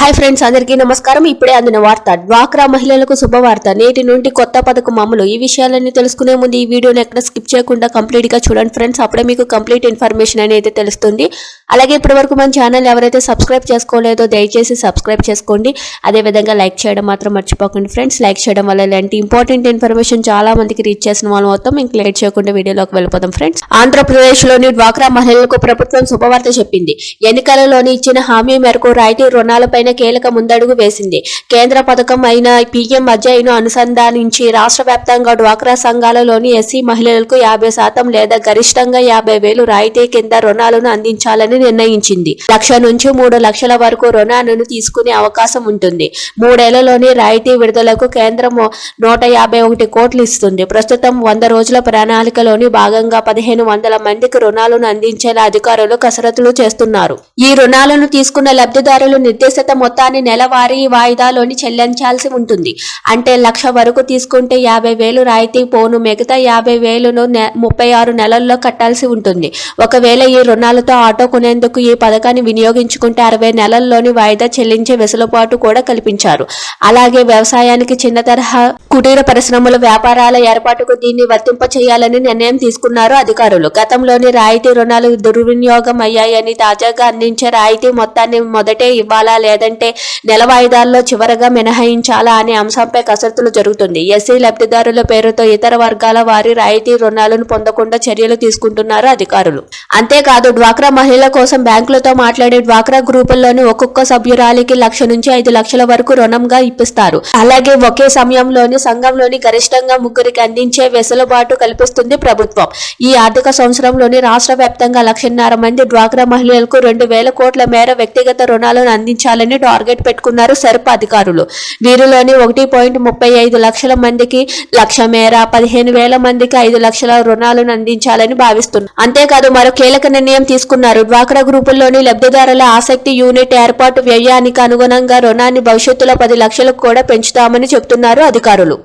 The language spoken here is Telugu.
హాయ్ ఫ్రెండ్స్ అందరికీ నమస్కారం. ఇప్పుడే అందిన వార్త డ్వాక్రా మహిళలకు శుభవార్త. నేటి నుండి కొత్త పథకం అమలు. ఈ విషయాలన్నీ తెలుసుకునే ముందు ఈ వీడియోని ఎక్కడ స్కిప్ చేయకుండా కంప్లీట్గా చూడండి ఫ్రెండ్స్. అప్పుడే మీకు కంప్లీట్ ఇన్ఫర్మేషన్ అనేది తెలుస్తుంది. అలాగే ఇప్పటి వరకు మన ఛానల్ ఎవరైతే సబ్స్క్రైబ్ చేసుకోలేదో దయచేసి సబ్స్క్రైబ్ చేసుకోండి. అదే విధంగా లైక్ చేయడం మాత్రం మర్చిపోకండి ఫ్రెండ్స్. లైక్ చేయడం వల్ల ఇలాంటి ఇంపార్టెంట్ ఇన్ఫర్మేషన్ చాలా మందికి రీచ్ చేసిన వాళ్ళు మొత్తం ఇంక లేట్ చేయకుండా వీడియోలోకి వెళ్ళిపోతాం ఫ్రెండ్స్. ఆంధ్రప్రదేశ్లోని డ్వాక్రా మహిళలకు ప్రభుత్వం శుభవార్త చెప్పింది. ఎన్నికలలోని ఇచ్చిన హామీ మేరకు రాయితీ రుణాలపైన కీలక ముందడుగు వేసింది. కేంద్ర పథకం అయిన పీఎం అజయ్ను అనుసంధానించి రాష్ట్ర వ్యాప్తంగా డ్వాక్రా సంఘాలలోని ఎస్సీ మహిళలకు యాభై శాతం లేదా గరిష్టంగా యాభై వేలు రాయితీ కింద రుణాలను అందించాలని నిర్ణయించింది. లక్ష నుంచి మూడు లక్షల వరకు రుణాలను తీసుకునే అవకాశం ఉంటుంది. మూడేళ్ళలోనే రాయితీ విడుదలకు కేంద్రం నూట యాభై ఒకటి కోట్లు ఇస్తుంది. ప్రస్తుతం వంద రోజుల ప్రణాళికలోని భాగంగా పదిహేను వందల మందికి రుణాలను అందించేలా అధికారులు కసరత్తులు చేస్తున్నారు. ఈ రుణాలను తీసుకున్న లబ్ధిదారులు నిర్దేశిత మొత్తాన్ని నెలవారీ వాయిదాలోని చెల్లించాల్సి ఉంటుంది. అంటే లక్ష వరకు తీసుకుంటే యాభై వేలు రాయితీ పోను మిగతా యాభై వేలును ముప్పై ఆరు నెలల్లో కట్టాల్సి ఉంటుంది. ఒకవేళ ఈ రుణాలతో ఆటో కొనేందుకు ఈ పథకాన్ని వినియోగించుకుంటే అరవై నెలల్లోని వాయిదా చెల్లించే వెసులుబాటు కూడా కల్పించారు. అలాగే వ్యవసాయానికి చిన్న తరహా కుటీర పరిశ్రమల వ్యాపారాల ఏర్పాటుకు దీన్ని వర్తింప చేయాలని నిర్ణయం తీసుకున్నారు అధికారులు. గతంలోని రాయితీ రుణాలు దుర్వినియోగం అయ్యాయని తాజాగా అందించే రాయితీ మొత్తాన్ని మొదటే ఇవ్వాలా లేదంటే నెల వాయిదాల్లో చివరగా మినహాయించాలా అనే అంశంపై కసరత్తులు జరుగుతుంది. ఎస్సీ లబ్ధిదారుల పేరుతో ఇతర వర్గాల వారి రాయితీ రుణాలను పొందకుండా చర్యలు తీసుకుంటున్నారు అధికారులు. అంతేకాదు డ్వాక్రా మహిళలకు కోసం బ్యాంకులతో మాట్లాడే డ్వాక్రా గ్రూపుల్లోని ఒక్కొక్క సభ్యురాలికి లక్ష నుంచి ఐదు లక్షల వరకు రుణంగా ఇప్పిస్తారు. అలాగే ఒకే సమయంలోని సంఘంలోని గరిష్టంగా ముగ్గురికి అందించే వెసులుబాటు కల్పిస్తుంది ప్రభుత్వం. ఈ ఆర్థిక సంవత్సరంలోని రాష్ట్ర వ్యాప్తంగా లక్షన్నర మంది డ్వాక్రా మహిళలకు రెండు వేల కోట్ల మేర వ్యక్తిగత రుణాలను అందించాలని టార్గెట్ పెట్టుకున్నారు సెర్ప్ అధికారులు. వీరిలోని ఒకటి పాయింట్ ముప్పై ఐదు లక్షల మందికి లక్ష మేర పదిహేను వేల మందికి ఐదు లక్షల రుణాలను అందించాలని భావిస్తున్నారు. అంతేకాదు మరో కీలక నిర్ణయం తీసుకున్నారు డ్వాక్రా గ్రూపుల్లోని లబ్ధిదారుల ఆసక్తి యూనిట్ ఏర్పాటు వ్యయానికి అనుగుణంగా రుణాన్ని భవిష్యత్తులో పది లక్షలకు కూడా పెంచుతామని చెబుతున్నారు అధికారులు.